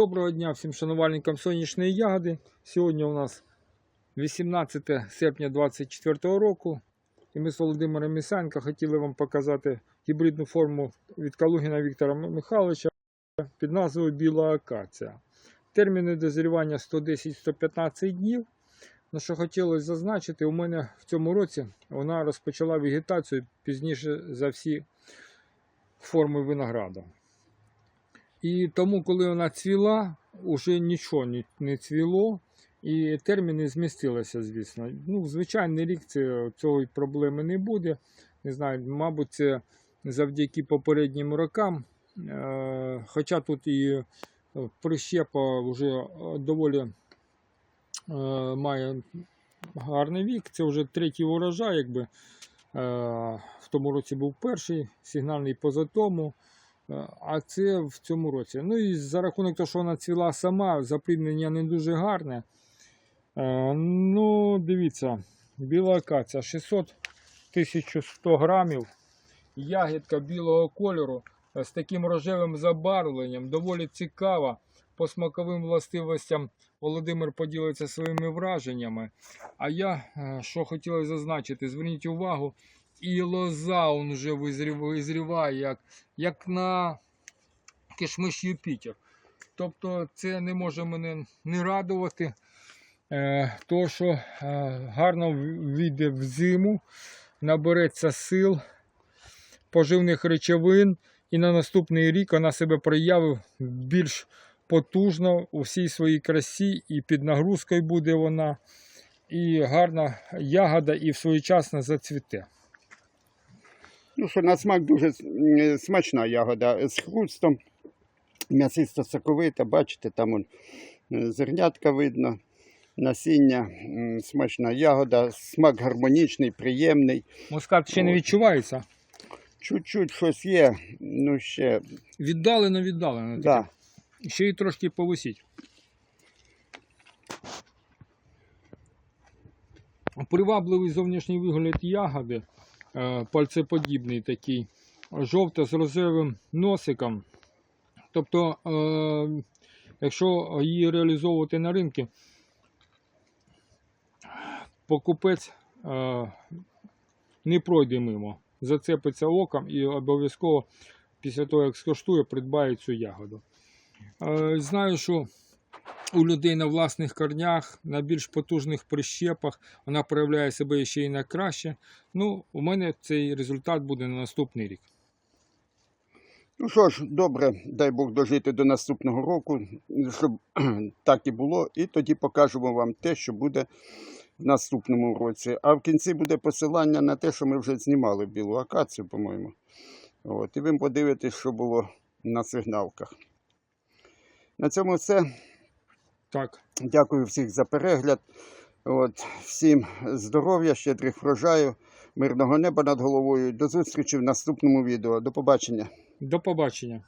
Доброго дня всім шанувальникам сонячної ягоди. Сьогодні у нас 18 серпня 2024 року. І ми з Володимиром Місенко хотіли вам показати гібридну форму від Калугіна Віктора Михайловича під назвою Біла акація. Терміни дозрівання 110-115 днів. На що хотілося зазначити, у мене в цьому році вона розпочала вегетацію пізніше за всі форми винограду. І тому, коли вона цвіла, уже нічого не, цвіло, і терміни змістилися, звісно. Ну, звичайний рік цього проблеми не буде. Не знаю, мабуть, це завдяки попереднім рокам. Е, хоча тут і е, прищепа вже е, доволі має гарний вік. Це вже третій урожай, якби. В тому році був перший, сигнальний позатому. Е, А це в цьому році. Ну і за рахунок того, що вона цвіла сама, запліднення не дуже гарне. Е, Ну, дивіться, біла акація 600 1100 грамів. Ягідка білого кольору е, з таким рожевим забарвленням, доволі цікава. По смаковим властивостям Володимир поділиться своїми враженнями. А я, е, що хотілося зазначити, зверніть увагу, і лоза он вже визріває, як, як на кишмиш Юпітер. Тобто це не може мене не радувати. Е, то, що е, гарно в- війде в зиму, набереться сил, поживних речовин, і на наступний рік вона себе проявить більш потужно у всій своїй красі, і під нагрузкою буде вона, і гарна ягода, і своєчасно зацвіте. Ну що, на смак дуже смачна ягода з хрустом, м'ясисто соковита, бачите, там он, е, зернятка видно, насіння, смачна ягода, смак гармонічний, приємний. Мускат ще не відчувається. Чуть-чуть щось є, ну ще, Віддалено, віддалено. да. Ще й трошки повисіть. Привабливий зовнішній вигляд ягоди, пальцеподібний такий, жовта з рожевим носиком. Тобто, е, якщо її реалізовувати на ринку, покупець е, не пройде мимо, зацепиться оком і обов'язково після того, як скоштує, придбає цю ягоду. Е, Знаю, що у людей на власних корнях, на більш потужних прищепах вона проявляє себе ще й на краще. Ну, у мене цей результат буде на наступний рік. Ну що ж, добре, дай Бог дожити до наступного року, щоб так і було. І тоді покажемо вам те, що буде в наступному році. А в кінці буде посилання на те, що ми вже знімали білу акацію, по-моєму. І ви подивитесь, що було на сигналках. На цьому все. Так, Дякую всіх за перегляд. От, всім здоров'я, щедрих врожаю, мирного неба над головою. До зустрічі в наступному відео. До побачення. до побачення.